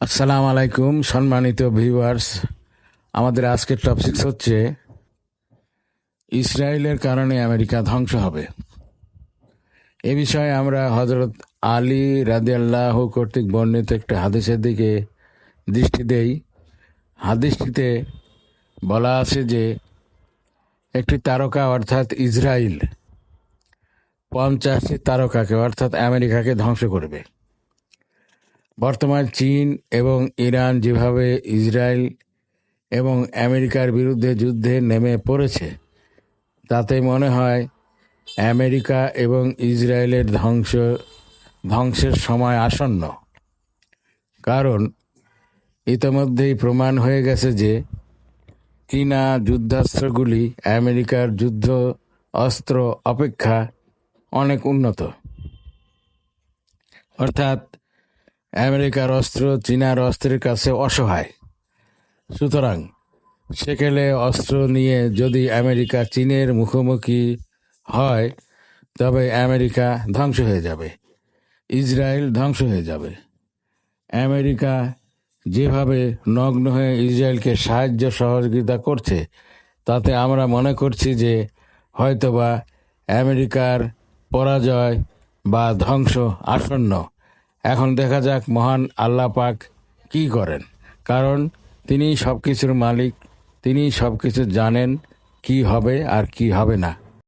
আসসালামু আলাইকুম, সম্মানিত ভিউয়ার্স। আমাদের আজকের টপিক হচ্ছে, ইসরায়েলের কারণে আমেরিকা ধ্বংস হবে। এ বিষয়ে আমরা হজরত আলী রাদিয়াল্লাহ কর্তৃক বর্ণিত একটি হাদিসের দিকে দৃষ্টি দেই। হাদিসটিতে বলা আছে যে, একটি তারকা অর্থাৎ ইসরায়েল পঞ্চাশটি তারকাকে অর্থাৎ আমেরিকাকে ধ্বংস করবে। বর্তমান চীন এবং ইরান যেভাবে ইসরায়েল এবং আমেরিকার বিরুদ্ধে যুদ্ধে নেমে পড়েছে, তাতে মনে হয় আমেরিকা এবং ইসরায়েলের ধ্বংস, ধ্বংসের সময় আসন্ন। কারণ ইতোমধ্যেই প্রমাণ হয়ে গেছে যে চীনা যুদ্ধাস্ত্রগুলি আমেরিকার যুদ্ধ অস্ত্র অপেক্ষা অনেক উন্নত। অর্থাৎ আমেরিকার অস্ত্র চীনার অস্ত্রের কাছে অসহায়। সুতরাং সেকেলে অস্ত্র নিয়ে যদি আমেরিকা চীনের মুখোমুখি হয়, তবে আমেরিকা ধ্বংস হয়ে যাবে। ইসরায়েল ধ্বংস হয়ে যাবে। আমেরিকা যেভাবে নগ্ন হয়ে ইসরায়েলকে সাহায্য সহযোগিতা করছে, তাতে আমরা মনে করছি যে হয়তোবা আমেরিকার পরাজয় বা ধ্বংস আসন্ন। এখন দেখা যাক মহান আল্লাহ পাক কি করেন। কারণ তিনি সব কিছুর মালিক, তিনি সব কিছু জানেন কি হবে আর কি হবে না।